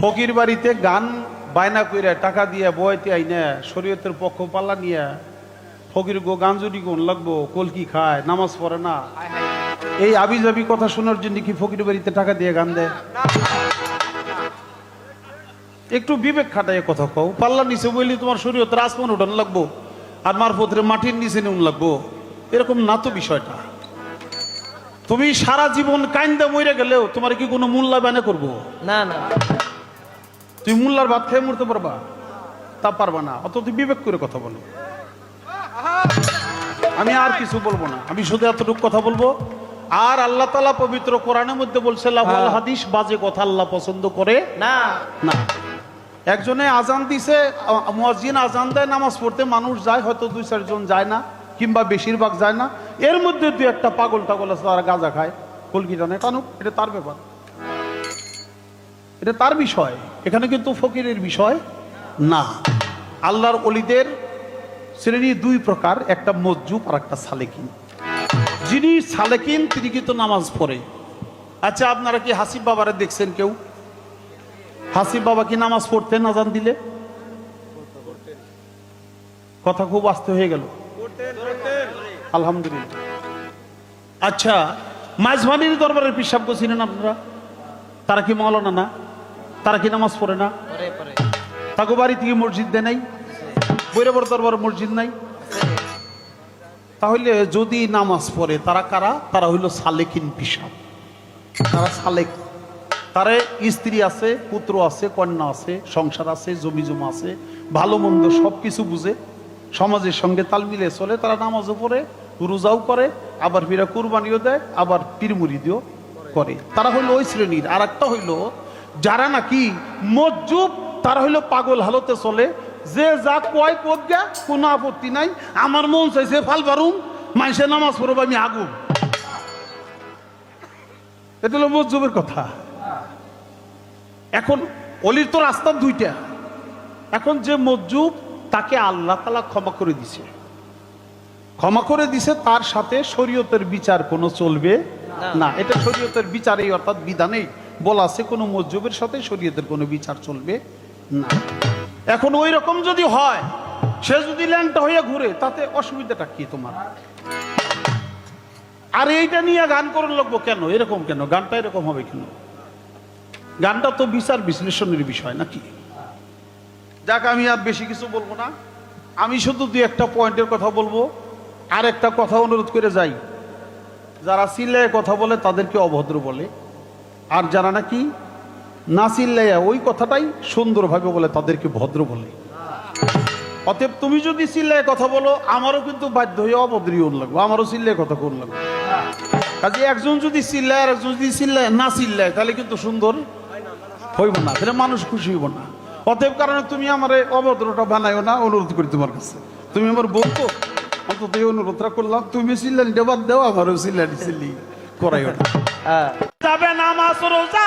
ফকির বাড়িতে গান বায়না কইরা টাকা দিয়ে বয়তে আইনা, শরীয়তের পক্ষ পাল্লা নিয়ে, ফকির গো গান যদি গুণ লাগবো কলকি খায়, নামাজ পড়ে না? এই আবিজাবি কথা শোনার জন্য কি ফকির বাড়িতে টাকা দিয়ে গান দেয়? একটু বিবেক খাটায় কথা কও, পাল্লা নিচে বললি তোমার শরীয়তের আসমান উঠান লাগবো, আর মারফতের মাটির নিচে নুন লাগবো। এরকম না তো বিষয়টা। তুমি সারা জীবন কাইন্দা মরে গেলেও তোমার কি কোনো মূল্যায়নে করব? না না। তুমি মোল্লার ভাত খেয়ে মরতে পারবা? তা পারবা না। অত তুই বিবেক করে কথা বলো। আমি আর কিছু বলব না। আমি শুধু এতটুকু কথা বলব আর আল্লাহ তালা পবিত্র কোরআনের মধ্যে বলছে হ্যাঁ। হাদিস বাজে কথা আল্লাহ পছন্দ করে? না। না। একজনে আজান দিছে মুয়াজ্জিন আজান দেয় নামাজ পড়তে মানুষ যায় হয়তো দুই চারজন যায় না কিংবা বেশিরভাগ যায় না। এর মধ্যে দুই একটা পাগল টাগল আছে তারা গাঁজা খায়। কলকিটা নেই কানুক এটা তার ব্যাপার। এটা তার বিষয়। এখানে কিন্তু ফকিরের বিষয় না। আল্লাহর অলিদের শ্রেণি দুই প্রকার, একটা মজ্জুব আর একটা সালেকিন। যিনি সালেকিন, তিনি কিন্তু নামাজ পড়ে। আচ্ছা আপনারা কি হাসিব বাবারে দেখছেন কেউ? হাসিব বাবা কি নামাজ পড়তেন আজান দিলে? কথা খুব আস্তে হয়ে গেল। আলহামদুলিল্লাহ। আচ্ছা মাঝভানির দরবারের পিসাব ছিলেন আপনারা? তারা কি মৌলানা না? তারা কি নামাজ পড়ে না? তাকে বাড়ি থেকে মসজিদ দেয় নাই? বৈরবর দরবার মসজিদ নাই? তাহলে যদি নামাজ পড়ে তারা কারা? তারা হইল সালেকিন পিসাব। তারা সালেক। তারে স্ত্রী আছে পুত্র আছে কন্যা আছে সংসার আছে জমি জমা আছে ভালো মন্দ সব কিছু বুঝে সমাজের সঙ্গে তাল মিলে চলে তারা নামাজও পড়ে রোজাও করে আবার ফিরা কুরবানিও দেয় আবার পীরমুরিদিও করে। তারা হইল ওই শ্রেণির। আর একটা হইল যারা নাকি মজ্জুব তারা হইল পাগল হালতে চলে। যে যা কয় গা কোনো আপত্তি নাই। আমার মন চাইছে ফাল পারুম মানুষের নামাজ পড়ব আমি আগুন। এটা হলো মজ্জুবের কথা। এখন অলির তো রাস্তা দুইটা। এখন যে মজ্জুব তাকে আল্লাহ তালা ক্ষমা করে দিছে। ক্ষমা করে দিছে তার সাথে শরীয়তের বিচার কোনো চলবে না। এটা শরীয়তের বিচারেই অর্থাৎ বিধানেই। বলা আছে কোনো মজ্জুবের সাথে, শরীয়তের কোনো বিচার চলবে না। এখন ওই রকম যদি হয়, সে যদি ল্যাংটা হইয়া ঘুরে, তাতে অসুবিধাটা কি তোমার? আর এইটা নিয়ে গান করুন লাগবো কেন? এরকম কেন? গানটা এরকম হবে কেন? গানটা তো বিচার বিশ্লেষণের বিষয় নাকি? যাক, আমি আর বেশি কিছু বলব না। আমি শুধু দুই একটা পয়েন্টের কথা বলব। আর একটা কথা অনুরোধ করে যাই। যারা চিল্লায় কথা বলে, তাদেরকে অভদ্র বলে। আর যারা নাকি না চিল্লাইয়া ওই কথাটাই সুন্দরভাবে বলে তাদেরকে ভদ্র বলে। অতএব তুমি যদি চিল্লায় কথা বলো, আমারও কিন্তু বাধ্য হয়ে অভদ্রীয় লাগবে। আমারও চিল্লায় কথা কোন লাগবে। কাজে একজন যদি চিল্লায় আর একজন যদি চিল্লায় না চিল্লায় তাহলে কিন্তু সুন্দর হইব না, তাহলে মানুষ খুশি হইব না। অতএব কারণে তুমি আমার এই অভদ্রটা বানাইও না, অনুরোধ করি তোমার কাছে। তুমি আমার বলতো অন্তত এই অনুরোধটা করলাম। তুমি চিল্লানিটা বাদ দেও, আমারও চিল্লানি চিল্লি করাইও না। হ্যাঁ। যাবে নামাজ রোজা।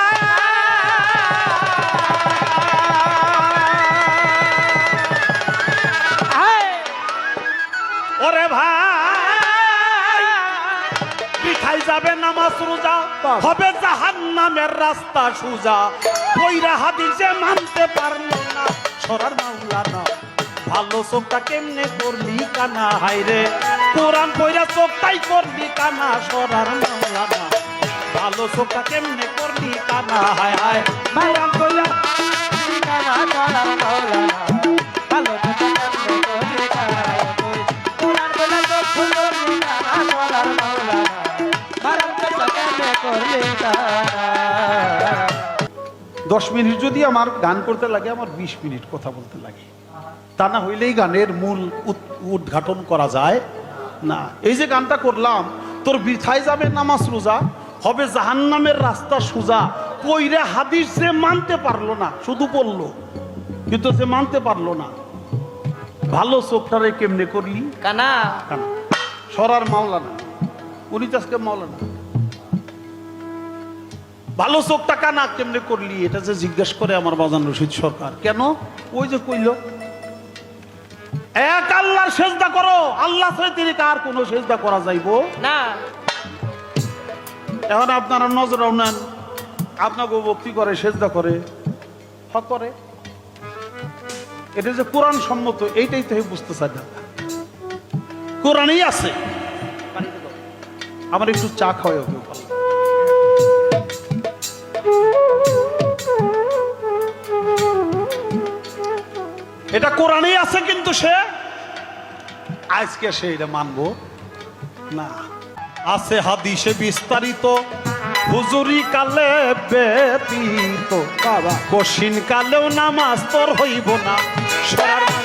ওরে ভাই যাবে নামাজ রোজা। হবে জাহান নামের রাস্তা সুজা। কইরা হাদিসে মানতে পারল না সরার ভালো চোখটা কেমনে করলি কানা? হাইরে কোরআন কইরা চোখটাই করলি কানা সরার না কেমনে কানা হায় হায় দশ মিনিট যদি আমার গান করতে লাগে, আমার বিশ মিনিট কথা বলতে লাগে। তা না হইলেই গানের মূল উদ- উদ্ঘাটন করা যায়। না, এই যে গানটা করলাম, তোর বৃথায় যাবে নামাজ রোজা হবে জাহান্নামের রাস্তা সোজা। কইরে হাদিস সে মানতে পারল না শুধু বলল। কিন্তু সে মানতে পারল না। ভালো চোখটারে কেমনে করলি? কানা। কেন? সরার মাওলা না উনি মাওলা না ভালো চোখটা টাকা না কেমনে করলি? এটা যে জিজ্ঞেস করে আমার বাজান রশিদ সরকার। কেন? ওই যে কইল এক আল্লাহর সেজদা করো আল্লাহ তিনি কার কোনো সেজদা করা যাইবো? না। এখন আপনারা নজর নেন আপনাকে ভক্তি করে, সেজদা করে হ করে। এটা যে কোরআন সম্মত, এইটাই তো বুঝতে চাই না। কোরআনেই আছে। আমার একটু চা খাওয়াই ভালো। এটা কোরআনেই আছে, কিন্তু সে আজকে সে এটা মানবো না। আছে হাদিসে বিস্তারিত। হুজুরি কালে ব্যতীত। কশিন কালেও নামাজ তোর হইব না। সরার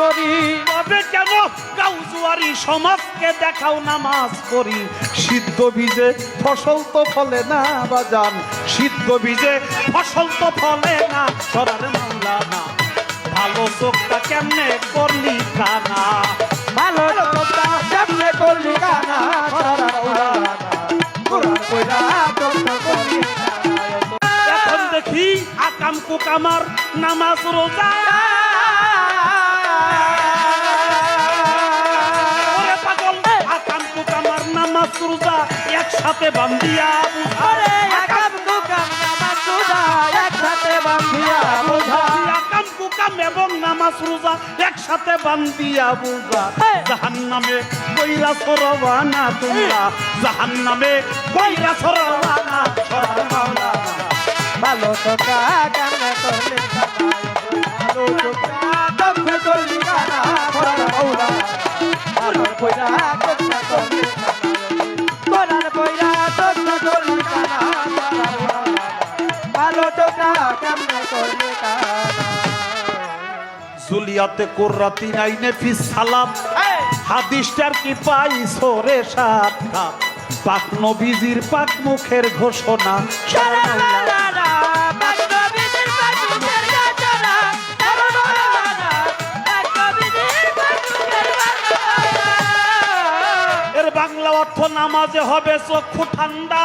তবে কেন গাও জুয়ারি সমাজকে দেখাও নামাজ পড়ি? সিদ্ধ বীজে ফসল তো ফলে না বাজান। সিদ্ধ বীজে ফসল তো ফলে না, সরার মামলা না। ভালো চোখটা কেমনে করলি কানা? ভালো কথা কেমনে করলি করলি এখন দেখি আকাম কুকামার নামাজ রোজা। একসাথে বান্ধিয়া বুঝা আরে একাম দুকাম নামাজ সুদা একসাথে বান্ধিয়া বোঝা। আকাম কুকাম এবং নামাজ রোজা একসাথে বান্ধিয়া বুঝা। জাহান নামে কইরা সরবানা তোমরা। জাহান নামে কইরা সরবানা ভালো করলি গানা ভালো করলি করার উড়ানা ভালো কইরা জুলিয়াতে কোর্রাতি নাইনে ফিস সালাম। হাদিসটার কি পাই সরে সাতটা পাক নবীজির পাক মুখের ঘোষণা। এর বাংলা অর্থ নামাজে হবে চক্ষু ঠান্ডা।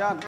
ভালো